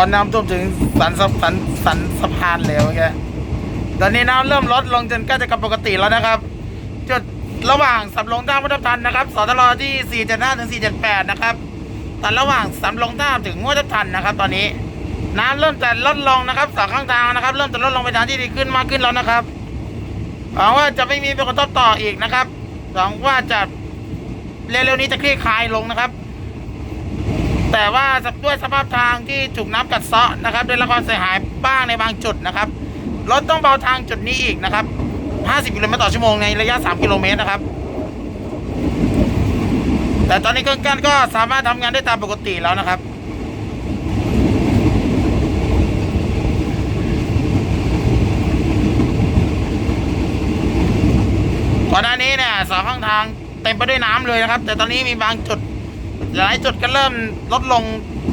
ก่อนน้ำท่วมถึงสันสะสันสันสะพานเลยโอเคตอนนี้น้ำเริ่มลดลงจนใกล้จะกลับปกติแล้วนะครับ จุดระหว่างสำโรงท่าพุทธทันนะครับสตลที่ 475 ถึง 478 นะครับตัดระหว่างสำโรงท่าถึงพุทธทันนะครับ ตอนนี้น้ำเริ่มจะลดลงนะครับสองข้างทางนะครับ เริ่มจะลดลงไปทางที่ดีขึ้นมากขึ้นแล้วนะครับหวังว่าจะไม่มีผลกระทบต่ออีกนะครับหวังว่าจะเร็วๆนี้จะคลี่คลายลงนะครับ แต่ว่าด้วยสภาพทางที่ถูกน้ำกัดเซาะนะครับได้รับความเสียหายบ้างในบางจุดนะครับรถต้องเบาทางจุดนี้อีกนะครับ 50 กิโลเมตรต่อชั่วโมงในระยะ 3 กิโลเมตรนะครับ แต่ตอนนี้เครื่องกั้นก็สามารถทำงานได้ตามปกติแล้วนะครับ ก่อนหน้านี้เนี่ยสองข้างทางเต็มไปด้วยน้ำเลยนะครับ แต่ตอนนี้มีบางจุด หลายจุดก็เริ่มลดลง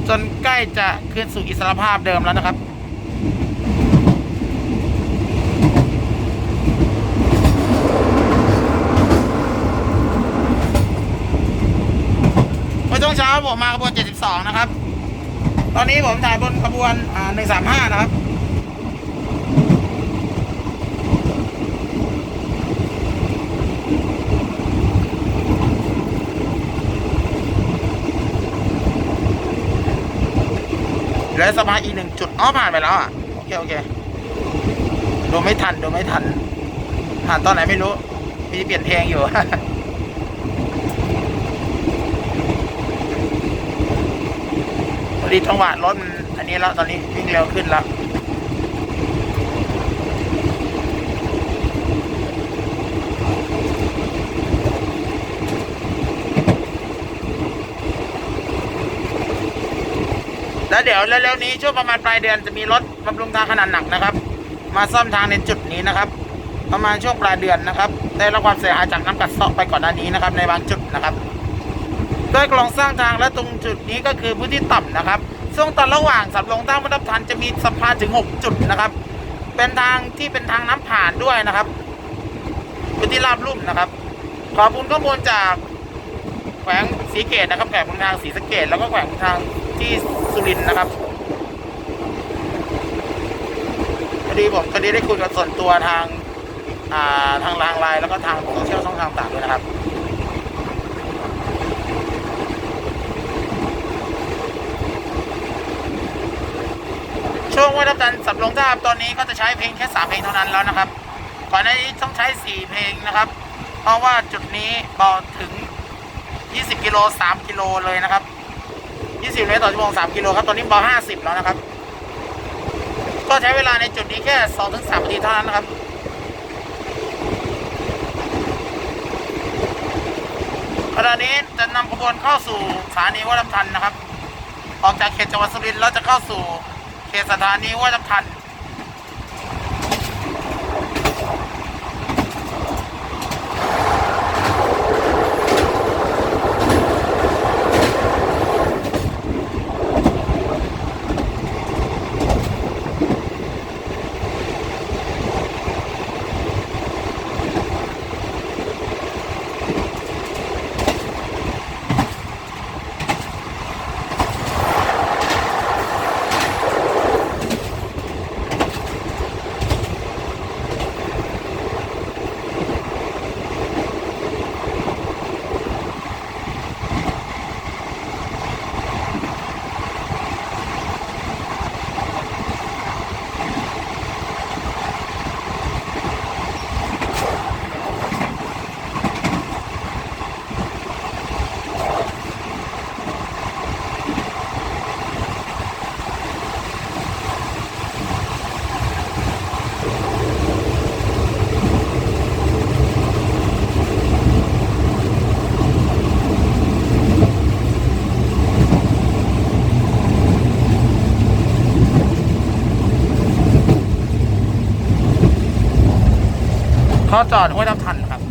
จนใกล้จะคืนสู่อิสรภาพเดิมแล้วนะครับเมื่อช่วงเช้าผมมาขบวน 72 นะครับ ตอนนี้ผมถ่ายบนขบวน 135 นะครับ แลือสะพานอีกหนึ่งจุดอ๋อผ่านไปแล้วอะโอเคโอเคดูไม่ทันดูไม่ทัน ผ่านตอนไหนไม่รู้ มีเปลี่ยนเพลงอยู่พอดีจังหวะรถมันอันนี้แล้วตอนนี้วิ่งเร็วขึ้นแล้ว แล้วเดี๋ยวเร็วๆนี้ช่วงประมาณปลายเดือนจะมีรถบำรุงทางขนาดหนักนะครับ มาซ่อมทางในจุดนี้นะครับ ประมาณช่วงปลายเดือนนะครับ ได้รับความเสียหายจากน้ำกัดเซาะไปก่อนหน้านี้นะครับ ในบางจุดนะครับด้วยโครงสร้างทางและตรงจุดนี้ก็คือพื้นที่ต่ำนะครับช่วงตอนระหว่างสับลงท่ามุทับทันจะมีสะพานถึง 6 จุดนะครับ เป็นทางที่เป็นทางน้ำผ่านด้วยนะครับพื้นที่ราบลุ่มนะครับ ขอบคุณข้อมูลจากแขวงศรีเกตนะครับแขวงทางศรีสเกตแล้วก็แขวงทาง ที่สุรินทร์นะครับพอดีผมตอนนี้ได้คุยกับส่วนตัวทางอ่าทางทางไลน์แล้วก็ทางโซเชียลช่องทางต่างด้วยนะครับช่วงวัฒนจันทร์สับลงทาบตอนนี้ก็จะใช้เพลงแค่สามเพลงเท่านั้นแล้วนะครับ ก่อนหน้านี้ต้องใช้สี่เพลงนะครับ เพราะว่าจุดนี้เบาถึง 20 กิโล 3 กิโลเลยนะครับ 20เมตรต่อชั่วโมง3กิโลครับตอนนี้เบา50 แล้วนะครับ ก็ใช้เวลาในจุดนี้แค่ 2-3นาทีเท่านั้นนะครับขณะนี้จะนำขบวนเข้าสู่สถานีวัดลำทันนะครับ ออกจากเขตจังหวัดสุรินทร์แล้วจะเข้าสู่เขตสถานีวัดลำทัน เขาจอดห้วยน้ำทันครับ